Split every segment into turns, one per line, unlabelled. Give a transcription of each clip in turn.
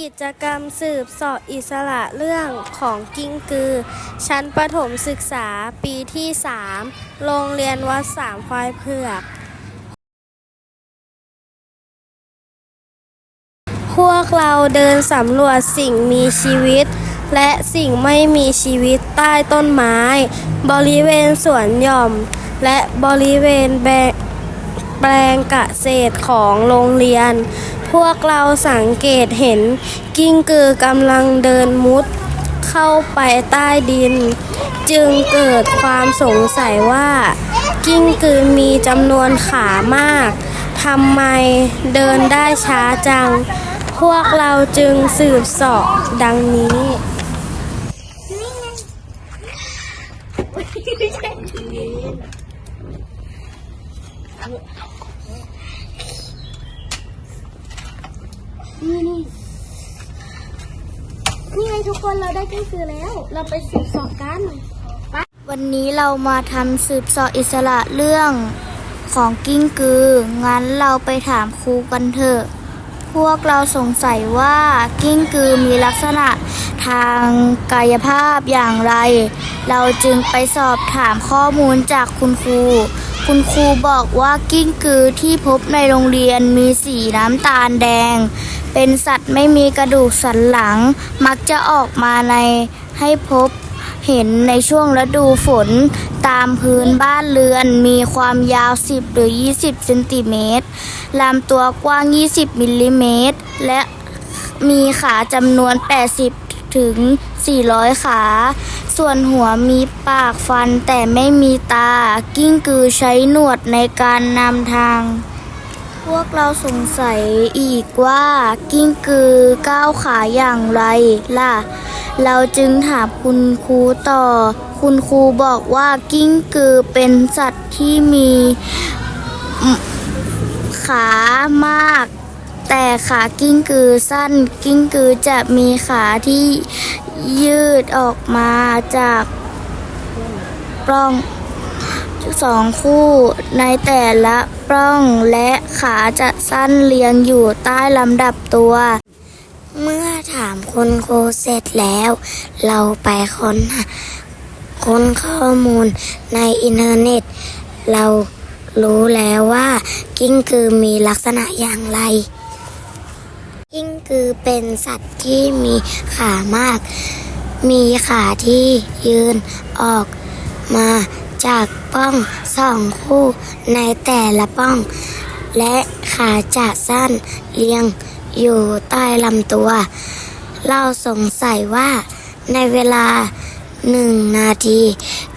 กิจกรรมสืบสอบอิสระเรื่องของกิ้งกือ ชั้นประถมศึกษาปีที่ 3 โรงเรียนวัดสามควายเผือก พวกเราเดินสำรวจสิ่งมีชีวิต และสิ่งไม่มีชีวิตใต้ต้นไม้ บริเวณสวนหย่อม และบริเวณแบแปลงเกษตรของโรงเรียน พวกเราสังเกตเห็นกิ้งกือกำลังเดินมุดเข้าไปใต้ดิน จึงเกิดความสงสัยว่า กิ้งกือมีจำนวนขามากทำไมเดินได้ช้าจัง พวกเราจึงสืบสอบดังนี้
นี่นี่นี่ไงทุกคนเราได้กิ้งกือแล้ว เราไปสืบสอบกันวันนี้เรามาทำสืบสอบอิสระเรื่องของกิ้งกือ งั้นเราไปถามครูกันเถอะ พวกเราสงสัยว่ากิ้งกือมีลักษณะทางกายภาพอย่างไร เราจึงไปสอบถามข้อมูลจากคุณครู คุณครูบอกว่ากิ้งกือที่พบในโรงเรียนมีสีน้ำตาลแดง เป็นสัตว์ไม่มีกระดูกสันหลัง มักจะออกมาในให้พบเห็นในช่วงฤดูฝน ตามพื้นบ้านเรือน มีความยาว 10 หรือ 20เซนติเมตรลำตัวกว้าง 20 มิลลิเมตร และมีขาจำนวน 80 ถึง 400 ขา ส่วนหัวมีปากฟันแต่ไม่มีตา กิ้งกือใช้หนวดในการนำทาง พวกเราสงสัยอีกว่ากิ้งกือก้าวขาอย่างไรล่ะ เราจึงถามคุณครูต่อ คุณครูบอกว่ากิ้งกือเป็นสัตว์ที่มีขามาก แต่ขากิ้งกือสั้น กิ้งกือจะมีขาที่ยืดออกมาจากปล้อง สองคู่ในแต่ละปล้องและขาจะสั้นเรียงอยู่ใต้ลำดับตัว เมื่อถามคุณครูเสร็จแล้ว เราไปค้นค้นข้อมูลในอินเทอร์เน็ต เรารู้แล้วว่า กิ้งกือมีลักษณะอย่างไร กิ้งกือเป็นสัตว์ที่มีขามาก มีขาที่ยืนออกมา จากป้องสองคู่ในแต่ละป้อง และขาจะสั้นเรียงอยู่ใต้ลำตัว เราสงสัยว่าในเวลาหนึ่งนาที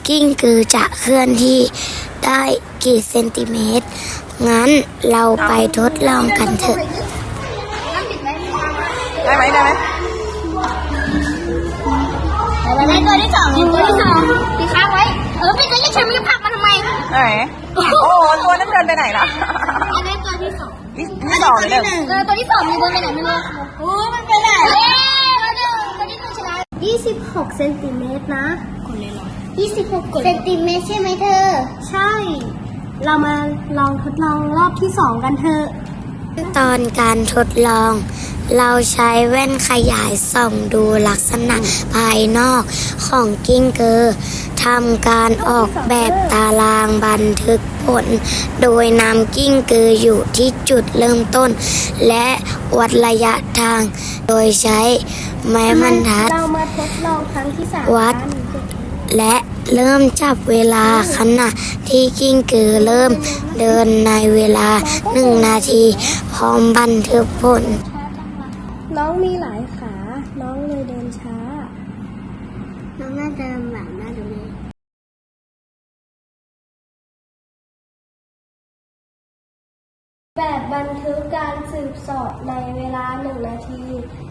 กิ้งกือจะเคลื่อนที่ได้กี่เซนติเมตร งั้นเราไปทดลองกันเถอะ
ได้ไหมได้ไหม
วันนี้ตัวที่สองตัวที่สอง ออเป็นตัวที่ฉันมีผักมาทำไม
ไหนโอ้โหตัวนั้นเดินไปไหนล่ะ
อันนี้ตัวที่สอง
นี่นี่สองเลยเด้อ
เออตัวที่สองมีตัวไปไหนไม่รู้โอ้มันไปไหนเย้ตัวที่ตัวที่หนึ่งชนะยี่สิบหกเซนติเมตรนะคนเลยหรอยี่สิบหกเซนติเมตรใช่ไหมเธอ ใช่ เรามาลองทดลองรอบที่สองกันเถอะ
ตอนการทดลอง เราใช้แว่นขยายส่องดูลักษณะภายนอกของกิ้งเกอร์ ทำการออกแบบตารางบันทึกผล โดยนำกิ้งเกอร์อยู่ที่จุดเริ่มต้น และวัดระยะทาง โดยใช้ไม้บรรทัด
เรามาทดลองครั้งที่สาม
วัด
กัน
และเริ่มจับเวลาขณะที่กิ้งกือเริ่มเดินในเวลาหนึ่งนาที พร้อมบันทึกผล
น้องมีหลายขา น้องเลยเดินช้า น้องน่าจะลำบ แบบบันทึกการสืบสอบในเวลาหนึ่งนาที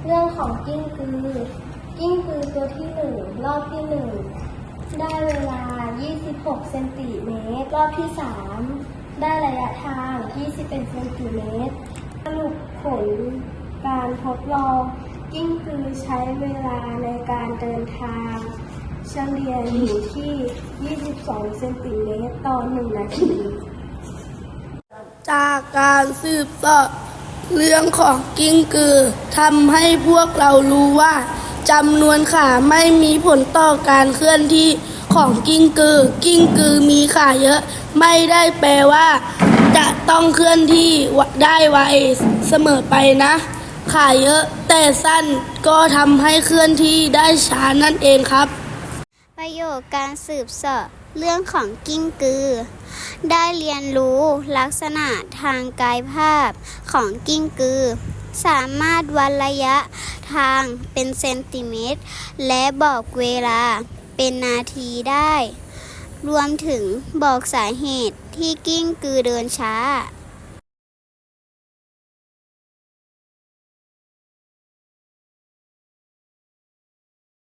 เรื่องของกิ้งกือ กิ้งกือตัวที่หนึ่งรอบที่หนึ่งได้เวลา 26 เซนติเมตร รอบที่สามได้ระยะทาง 21 เซนติเมตร สรุปผลการทดลอง กิ้งกือใช้เวลาในการเดินทาง เฉลี่ยอยู่ที่ 22 เซนติเมตรต่อ 1 นาที
จากการสืบเสอบ
เรื่องของกิ้งกือทำให้พวกเรารู้ว่าจำนวนขาไม่มีผลต่อการเคลื่อนที่ของกิ้งกือ กิ้งกือมีขาเยอะ ไม่ได้แปลว่า จะต้องเคลื่อนที่ได้ไวเสมอไปนะ ขาเยอะ แต่สั้นก็ทำให้เคลื่อนที่ได้ช้านั่นเองครับ
ประโยชน์การสืบเสาะ เรื่องของกิ้งกือ ได้เรียนรู้ลักษณะทางกายภาพของกิ้งกือ สามารถวัดระยะทางเป็นเซนติเมตร และบอกเวลาเป็นนาทีได้ รวมถึงบอกสาเหตุที่กิ้งกือเดินช้า